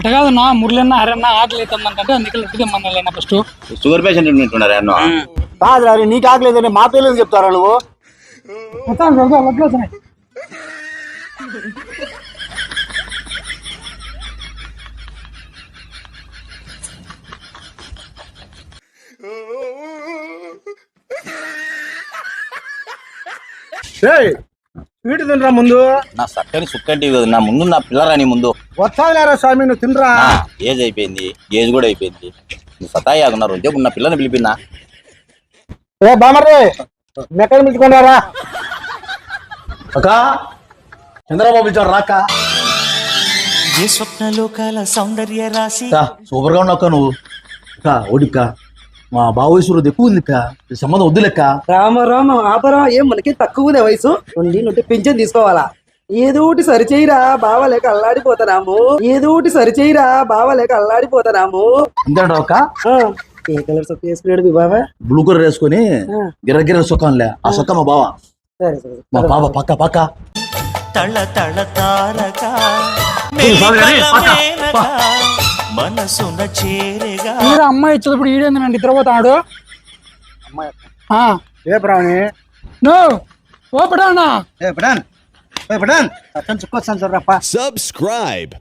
అట్ట కాదు నా మురళన్న హరన్న ఆకలి అవుతుందంటే అందుకే లడ్డు తెమ్మన్నా ఫస్ట్ షుగర్ పేషెంట్ ఉంటున్నారు అన్న. కాదురా రే, నీకు ఆకలేదని మా పేర్లు చెప్తారా నువ్వు? మొత్తం చదువు లడ్లు వస్తున్నాయి. ఏయ్, స్వీట్ తినరా ముందు? నా సక్కని సుక్కంటి నా ముందు నా పిల్లరాని ముందు. వస్తాదిలేరా స్వామి నువ్వు తినరా? నా ఏజ్ అయిపోయింది ఏజ్ కూడా అయిపోయింది. నువ్వు సతాయి ఆగున్నారు ఉద్యోగం నా పిల్లని పిలిపిందా? ఏ బామర్రే మెక్కలు పిలుచుకున్నారా అక్క చంద్రబాబు పిలిచాడు రాక ఏ స్వప్నలోకాల సౌందర్య రాశి? సూపర్గా ఉన్నావు నువ్వు. మా బావేశ్వరుడు ఎక్కువ ఉంది అక్క. ఈ సంబంధం వద్దు లెక్క. రామ రామ ఆపరా ఏం మనకి తక్కువనే వయసు? ఉండి నుండి పింఛన్ తీసుకోవాలా? ఏదో ఒకటి సరిచేయిరా బావలేక అల్లాడిపోతున్నాము ఏదో ఒకటి సరిచేయిరా బావలేక అల్లాడిపోతున్నాము అంతేంట అక్క? ఆ, ఏ కలర్ సొక్క వేసుకున్నాడు మీ బావ? బ్లూ కలర్ వేసుకొని గిర్ర సొక్కంలే. ఆ సొక్క మా బావ. సరే సరే మా బావ పక్క పక్క. తళ తళ తారక మనసున చేరగా మీరు అమ్మాయి ఇచ్చేటప్పుడు ఈడేంది నన్ను నిద్రపోతాడు ఆ, ఏ ప్రాణి నువ్వు ఓ పడానా? ఏ పడాన్? ఏ పడాన్? అతను చుక్కొస్తాను చూడరా Subscribe.